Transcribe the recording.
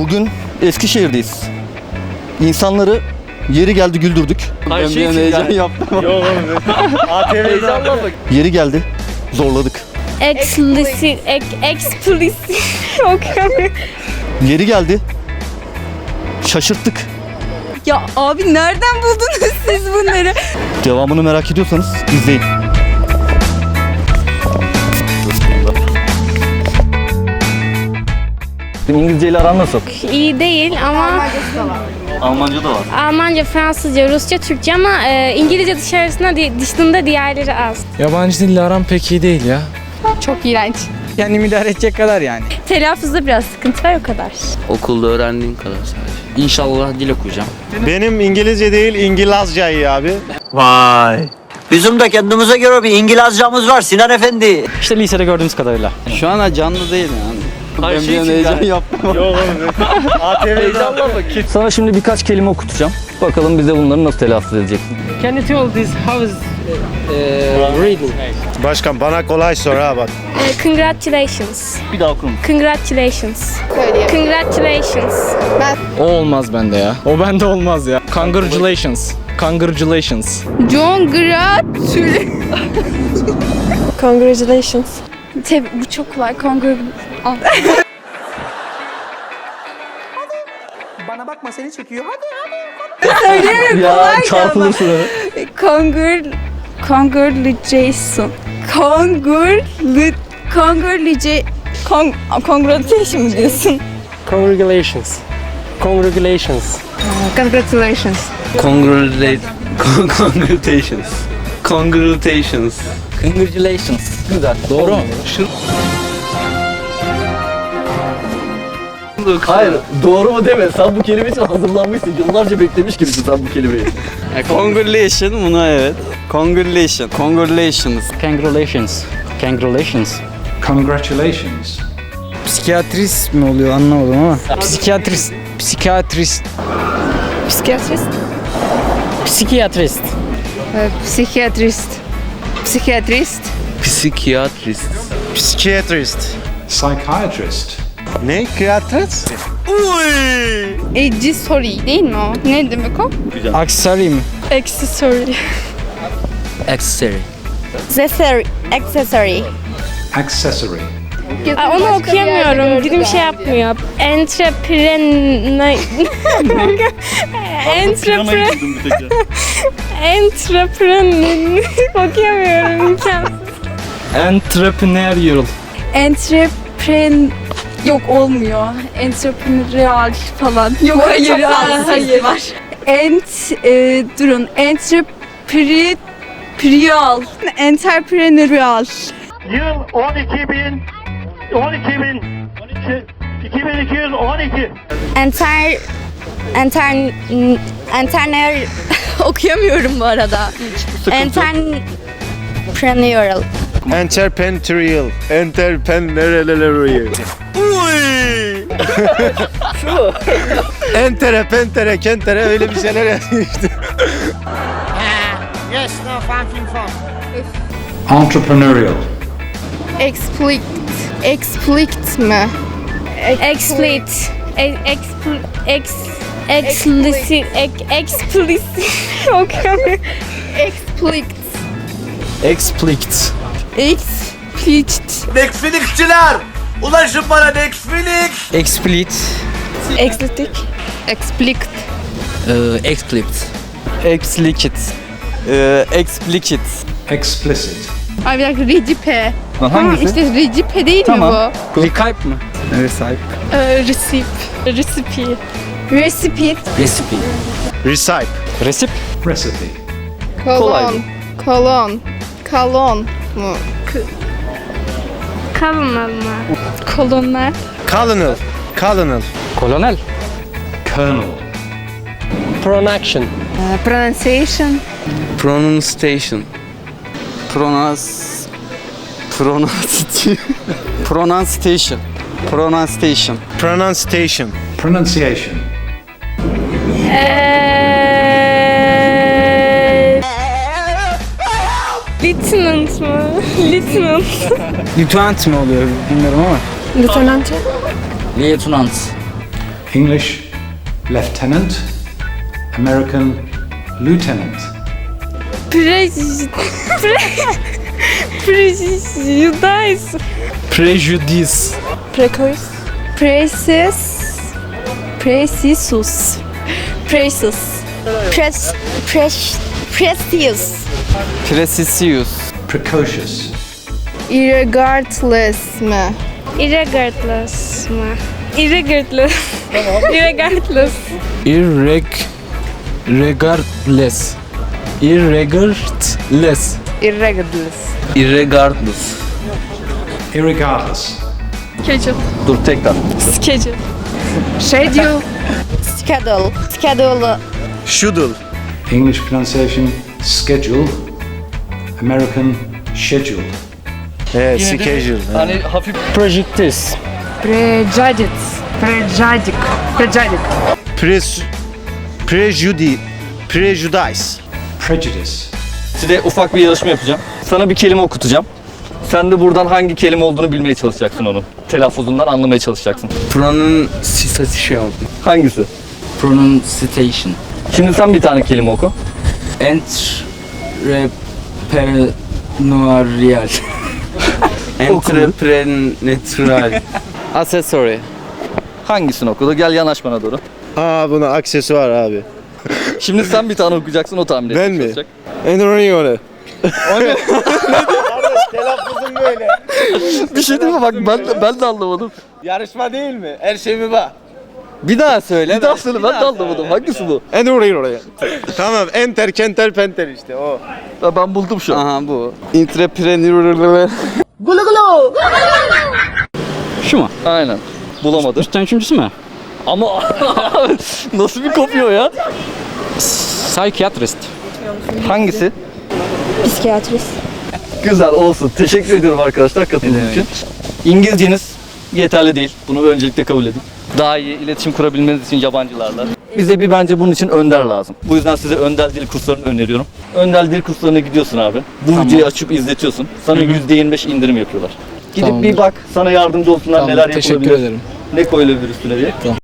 Bugün Eskişehir'deyiz. İnsanları yeri geldi güldürdük. Hayır, ben şey bir an heyecan yani. yaptım. Yok oğlum. Bak. Yeri geldi zorladık. Explicit, ek, explicit. Yeri geldi şaşırttık. Ya abi nereden buldunuz siz bunları? Devamını merak ediyorsanız izleyin. İngilizce ile aran nasıl? İyi değil ama Almanca da var. Almanca, Fransızca, Rusça, Türkçe ama e, İngilizce dışarısında di- dışında diğerleri az. Yabancı dille aram pek iyi değil ya. Çok iğrenç. Kendimi idare edecek kadar yani. Telaffuzda biraz sıkıntı var o kadar. Okulda öğrendiğim kadar sadece. İnşallah dil okuyacağım. Benim İngilizce değil İngilizce iyi abi. Bizim de kendimize göre bir İngilizcamız var Sinan Efendi. İşte lisede gördüğümüz kadarıyla. Şu an canlı değil yani. Hayır, ben şey bir an için heyecan yaptım. Yok oğlum. ATV'den bak. Sana şimdi birkaç kelime okutacağım. Bakalım bize bunları nasıl telaffuz edeceksin. Can you tell this how is reading? Başkan bana kolay sor ha bak. E, congratulations. Bir daha okur Congratulations. Söyleyeyim. Congratulations. O olmaz bende ya. O bende olmaz ya. Congratulations. Congratulations. Congratulations. Congratulations. Tabii bu çok kolay. Congr... Ah. Bana bakma seni çekiyor. Ya çarpılırsın öyle. Congr... Congratulations. Congratulations. Congratulations. Con congratulations mı diyorsun? Congratulations. Congratulations. Congratulations. Congratulate. Congratulations. Congratulations. Congratulations. Güzel. Doğru mu? Hayır doğru mu deme. Sen bu kelime için hazırlanmışsın. Yıllarca beklemiş gibisin sen bu kelimeyi. Congratulation buna evet. Congratulation. Congratulations. Congratulations. Congratulations. Congratulations. Psikiyatrist mi oluyor anlamadım ama. Psikiyatrist. Psikiyatrist. Psikiyatrist. Psikiyatrist. Ee, Psikiyatrist. Psikiyatrist. Psikiyatrist. Psikiyatrist. Psychiatrist. Ne? Psikiyatrist? Eci sorry değil mi o? Ne demek o? Aksari mi? Accessory. Accessory. Accessory. Accessory. Accessory. Aa, onu okuyamıyorum. Dilim şey yapmıyor. Entrepreneur. Entrepreneur. Entrepreneur. okuyamıyorum. imkansız. Entrepreneurial. Entrepren... Yok olmuyor. Entrepreneurial falan. Yok hayır. aa, hayır. var. Ent... E, durun. Entrepre... Prial. Entrepreneurial. Yıl 12.000 12.000 2212 Enter... Enter... Entrepreneur... okuyamıyorum bu arada. Entrepreneurial. Entrepreneurial. Entrepreneurial. Şu. Entere, pentere, kentere öyle bir şeyler yazıyor işte. Entrepreneurial. Explicit. Explicit mi? Explicit. E- Expl... Ex... Explicit. Ex- Explicit. okuyamıyorum. Explicit. Explicit. Explicit. Netflixçiler ulaşın bana Netflix. Explicit. Explicit. Explicit. Explicit. Explicit. Explicit. Explicit. Ay bir dakika recipe. Tamam Hangisi? işte recipe değil Tamam. mi bu? Recap mı? Sahip. Ee, recip. Recipe. Recipe. Recipe. Recite. Resip. Recipe. Kolon. Kolon. Kolon mu? Kalınlar mı? Kolonlar. Colonel. Colonel. Kolonel. Colonel. Pronunciation. Ee, pronunciation. Pronunciation. Pronounce. Pronunciation. Pronunciation. Pronunciation. Pronunciation. Pronunciation. Eee... Lieutenant mı? Lieutenant. Lieutenant mi oluyor bilmiyorum ama. Lieutenant. Lieutenant. English lieutenant, American lieutenant. Prej... Pre... Prejudice. Prejudice. Precocious. Precious. Precious. Precious. Pres, pres, precious. Precisius. Precocious. Irregardless mı? Irregardless mı? Irregardless. Irregardless. Irreg... Regardless. Irregardless. Irregardless. Irregardless. Irregardless. Schedule. Dur tekrar. Schedule. Schedule. Schedule. Schedule. Schedule. English pronunciation schedule, American schedule. He, schedule. Hani hafif Prejudice. Prejudice. Prejudice. Prejudice. Pres, prejudi, prejudice. Prejudice. size ufak bir yarışma yapacağım. Sana bir kelime okutacağım. Sen de buradan hangi kelime olduğunu bilmeye çalışacaksın onun. Telaffuzundan anlamaya çalışacaksın. Pronunciation. Hangisi? Pronunciation. Şimdi sen bir tane kelime oku. Entrepreneurial. Entrepreneurial. Accessory. Hangisini okudu? Gel yanaş bana doğru. Aa buna aksesuar abi. Şimdi sen bir tane okuyacaksın o tahmin etmeye Ben mi? çalışacak. Enronione. Telaffuzum böyle. Bir şey değil mi? Bak ben ben de anlamadım. Yarışma değil mi? Her şey mi var? Bir daha söyle. Bir daha söyle ben de anlamadım. Hangisi bu? Enronione. tamam enter kenter penter işte o. Ya ben buldum şu an. Aha bu. Entrepreneur. Şu mu? Aynen. Bulamadım. Üstten üçüncüsü mü? Ama nasıl bir kopuyor ya? Psychiatrist. Hangisi? Psikiyatrist. Güzel olsun. Teşekkür ediyorum arkadaşlar katıldığınız için. İngilizceniz yeterli değil. Bunu öncelikle kabul edin. Daha iyi iletişim kurabilmeniz için yabancılarla. Bize bir bence bunun için önder lazım. Bu yüzden size önder dil kurslarını öneriyorum. Önder dil kurslarına gidiyorsun abi. Bu videoyu açıp izletiyorsun. Sana %25 indirim yapıyorlar. Gidip Tamamdır. bir bak, sana yardımcı olsunlar Tamam, neler teşekkür yapılabilir, ederim. ne koyulabilir üstüne diye. Tamam.